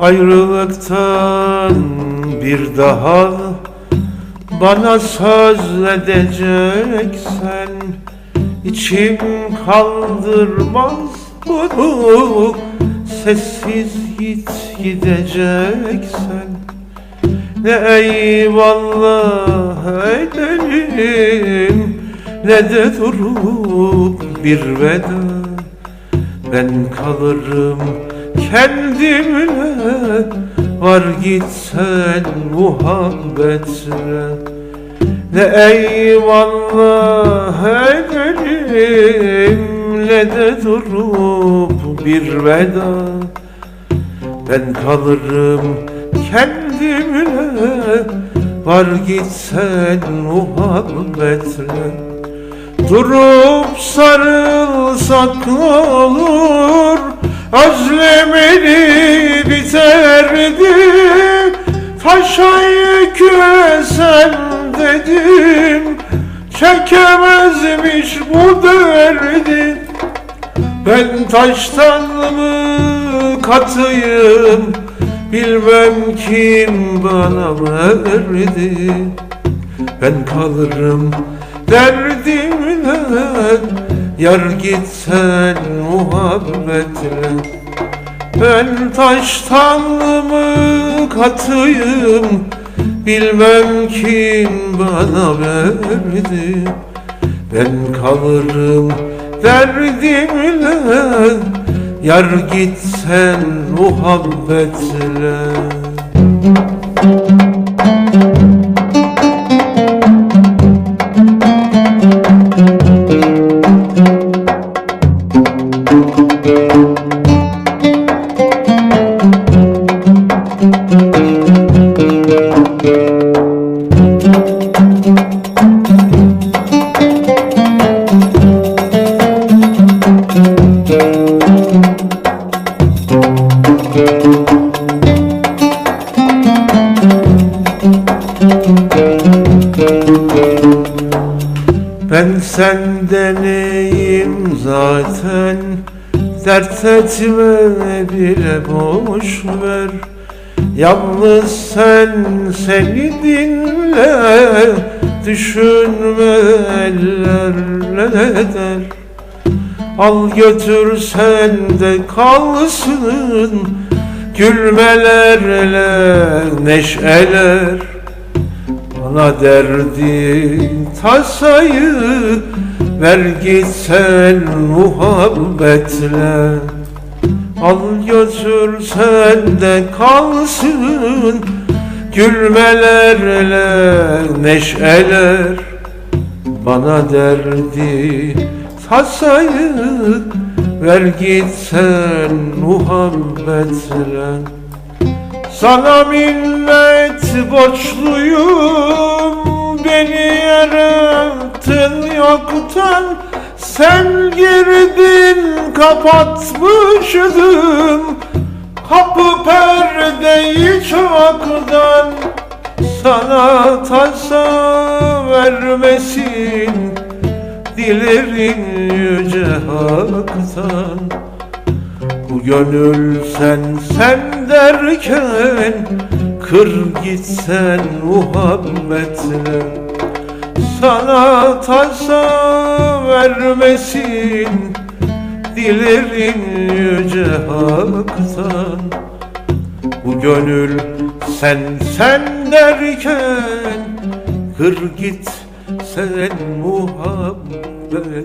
Ayrılıktan bir daha bana söz edeceksen içim kaldırmaz bunu. Sessiz git gideceksen Ne eyvallah eyle ederim Ne de durup bir veda? Ben kalırım kendimle Var gitsen muhabbetle Ne eyvallah ederim Ne de durup bir veda? Ben kalırım kendimle Var gitsen muhabbetle Durup sarılsak olur? Özlemini biterdi Taşa yükü sen dedim. Çekemezmiş bu derdi. Ben taştan mı katıyım Bilmem kim bana verdi. Ben kalırım derdimle Yar gitsen muhabbetle. Ben taştan mı katıyım Bilmem kim bana verdi. Ben kalırım derdimle Yar gitsen muhabbetle Ben sendeneyim zaten? Dert etme bile boş ver. Yalnız sen seni dinle Düşünme eller ne der? Al götür sen de kalsın Gülmelerle neşeler bana derdi tasayı ver gitsen muhabbetle. Al götür sen de kalsın Gülmelerle neşeler. Bana derdi tasayı ver gitsen muhabbetle sana minnet borçluyum Beni yarattın yoktan. Sen girdin kapatmıştım Kapı perdeyi çoktan. Sana tasa vermesin Dilerim yüce haktan gönül sen sen derken Kır gitsen muhabbetle Sana tasa vermesin Dilerim yüce haktan Bu gönül sen sen derken Kır git sen muhabbetle